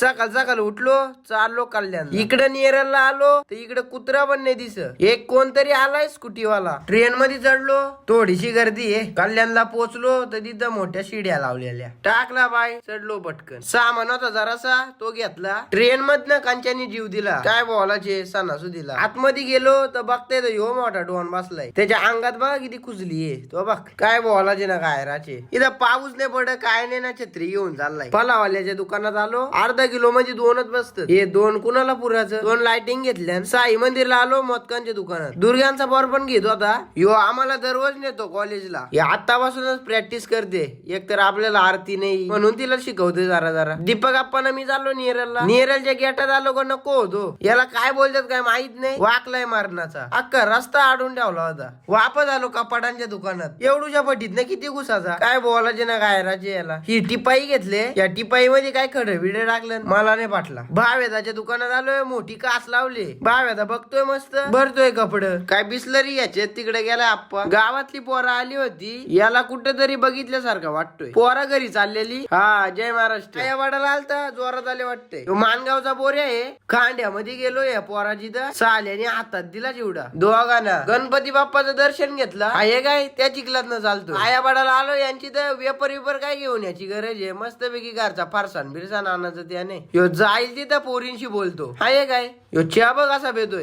सकाळ सकाळ उठलो चाललो कल्याण इकडे नेरलला आलो तर इकडे कुत्रा पण नाही दिस एक कोणतरी आलाय स्कूटीवाला. ट्रेन मध्ये चढलो थोडीशी गर्दी आहे. कल्याणला पोहोचलो तर तिथं मोठ्या शिड्या लावलेल्या. टाकला बाय चढलो पटकन. सामान होता जरासा तो घेतला. ट्रेन मधन कांच्यानी जीव दिला. काय बोलाचे सणासू दिला. आतमध्ये गेलो तर बघते तर ह्यो मोठा डोन बसलाय. त्याच्या अंगात बघा किती खुजली आहे. तो बघ. काय बोलाचे ना काय राचे इथं पाऊस नाही पड काय नाही ना छत्री घेऊन चाललाय. फलावाल्याच्या दुकानात आलो. अर्धा किलो म्हणजे दोनच बसत. हे दोन कुणाला पुराचं? दोन लाइटिंग घेतल्या साई मंदिरला आलो मोदकांच्या दुकानात. दुर्गांचा बॉर पण घेत होता यो आम्हाला दररोज नेतो कॉलेजला हे आतापासूनच प्रॅक्टिस करते. एक तर आपल्याला आरती नाही. म्हणून तिला शिकवते जरा जरा. दीपक आप्पाना मी चाललो निरलला. निरलच्या गेटात आलो का नको होतो. याला काय बोलतात काय माहीत नाही. वाकलाय मारणाचा. अक्का रस्ता आडून ठेवला होता. वापस आलो कपाटांच्या दुकानात. एवढूच्या पटीत ना किती घुसाचा काय बोलायचे ना काय राजे याला. ही टिपाई घेतले. या टिपाई मध्ये काय खडं बिडे टाकलं? मला नाही पाटला भावेदाच्या दुकानात आलोय मोठी कास लावली. भावेदा बघतोय मस्त. भरतोय कपड. काय बिसलरी याचे? तिकडे गेलाय आप्पा. गावातली पोरा आली होती. याला कुठेतरी बघितल्यासारखं वाटतोय. पोरा घरी चाललेली. हा जय महाराष्ट्र. या वाडाला आलता जोरात आले वाटते ह्यो मानगावचा बोऱ्या आहे. खांड्यामध्ये गेलो या पोराची तर. साल्याने हातात दिला चिवडा. दोघांना. गणपती बाप्पाचं दर्शन घेतलं. हा हे काय? त्या चिखलात न चालतो आया बाडाला आलो यांची तर वेपर विपर काय घेऊन याची गरज आहे. मस्त पैकी घरचा फारसान बिरसान आणायचं त्याने ह्यो जाईल तिथं पोरींशी बोलतो. आहे काय ह्यो चहा बघ असा भेटतोय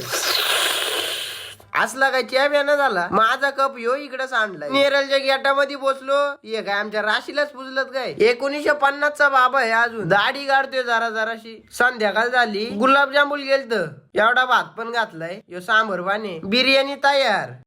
असला काय चॅप यानं झाला माझा कप यो इकडे सांडला नेरलच्या गेटामध्ये पोचलो ये काय आमच्या राशीलाच पुजलत काय एकोणीशे पन्नासचा बाबा आहे अजून. दाढी काढतोय जरा जराशी. संध्याकाळ झाली. गुलाबजामुन गेलत. एवढा भात पण घातलाय. यो सांबर पाणी. बिर्याणी तयार.